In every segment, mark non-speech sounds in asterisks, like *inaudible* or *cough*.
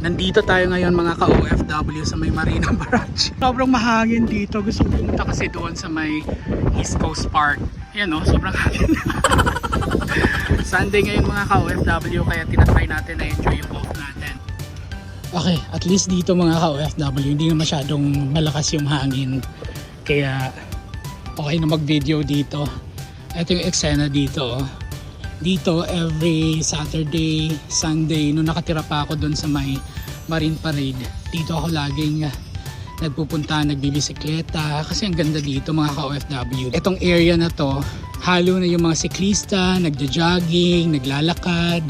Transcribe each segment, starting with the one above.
Nandito tayo ngayon mga ka-OFW sa may Marina *laughs* Barrage. Sobrang mahangin dito. Gusto ko pumunta kasi doon sa may East Coast Park. Yan o, sobrang *laughs* hangin. Sunday ngayon mga ka-OFW kaya tinatry natin na enjoy yung off natin. Okay, at least dito mga ka-OFW hindi na masyadong malakas yung hangin. Kaya okay na mag-video dito. Ito yung eksena dito. oh. Dito every Saturday, Sunday, nung nakatira pa ako doon sa may Marine Parade, dito ako laging nagpupunta, nagbibisikleta kasi ang ganda dito mga ka-OFW. Itong area na to, halo na yung mga siklista, nagja-jogging, naglalakad.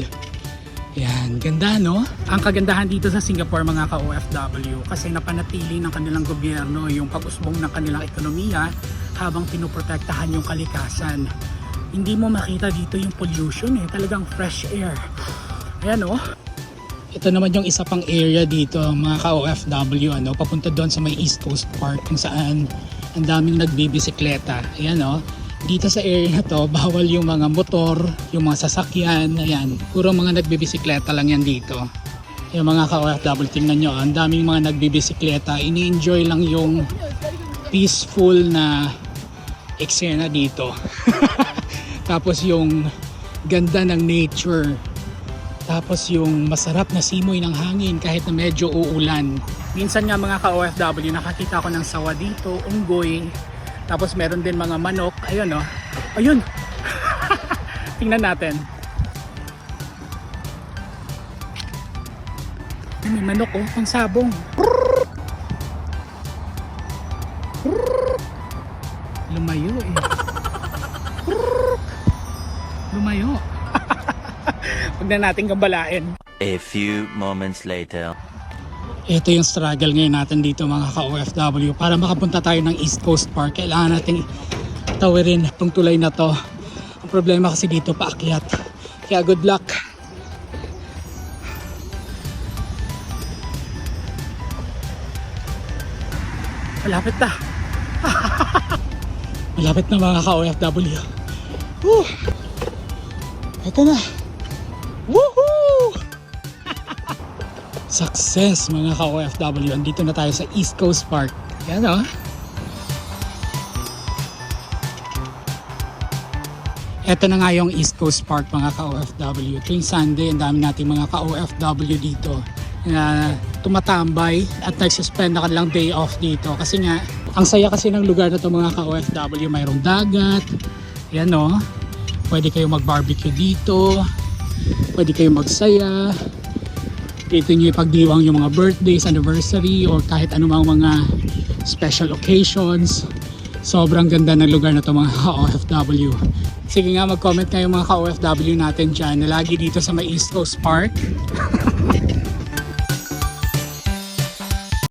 Yan, ganda no? Ang kagandahan dito sa Singapore mga ka-OFW kasi napanatili ng kanilang gobyerno yung pag-usbong ng kanilang ekonomiya habang pinoprotektahan yung kalikasan. Hindi mo makita dito yung pollution eh, talagang fresh air. Ayan oh. Ito naman yung isa pang area dito mga ka-OFW ano, papunta doon sa may East Coast Park kung saan ang daming nagbibisikleta. Ayan oh. Dito sa area na to, *laughs* bawal yung mga motor, yung mga sasakyan, ayan. Puro mga nagbibisikleta lang yan dito. Yung mga ka-OFW, tingnan nyo, ang daming mga nagbibisikleta. Ini-enjoy lang yung peaceful na eksena dito. *laughs* Tapos yung ganda ng nature. Tapos yung masarap na simoy ng hangin kahit na medyo uulan. Minsan nga mga ka-OFW, nakakita ko ng sawa dito, unggoy. Tapos meron din mga manok. Ayun oh. Ayun. *laughs* Tingnan natin. Ay, may manok oh, pang sabong. Lumayo eh. Huwag na natin gambalain. A few moments later. Ito yung struggle ngayon natin dito mga ka-OFW. Para makapunta tayo ng East Coast Park, kailangan natin tawirin itong tulay na to. Ang problema kasi dito paakyat. Kaya good luck. Malapit na. *laughs* Malapit na mga ka-OFW. Woo! Ito na. Success mga ka-OFW. Andito na tayo sa East Coast Park. Yan o. Ito na nga yung East Coast Park mga ka-OFW. Tuwing Sunday, ang dami nating mga ka-OFW dito na tumatambay at nagsuspend na kanilang day off dito. Kasi nga, ang saya kasi ng lugar na to mga ka-OFW. Mayroong dagat. Yan o. Pwede kayo mag-barbecue dito. Pwede kayo magsaya dito nyo ipagdiwang yung mga birthdays, anniversary, or kahit anumang mga special occasions. Sobrang ganda ng lugar na to mga ka-OFW. Sige nga, mag-comment kayo mga ka-OFW natin dyan na lagi dito sa may East Coast Park. *laughs*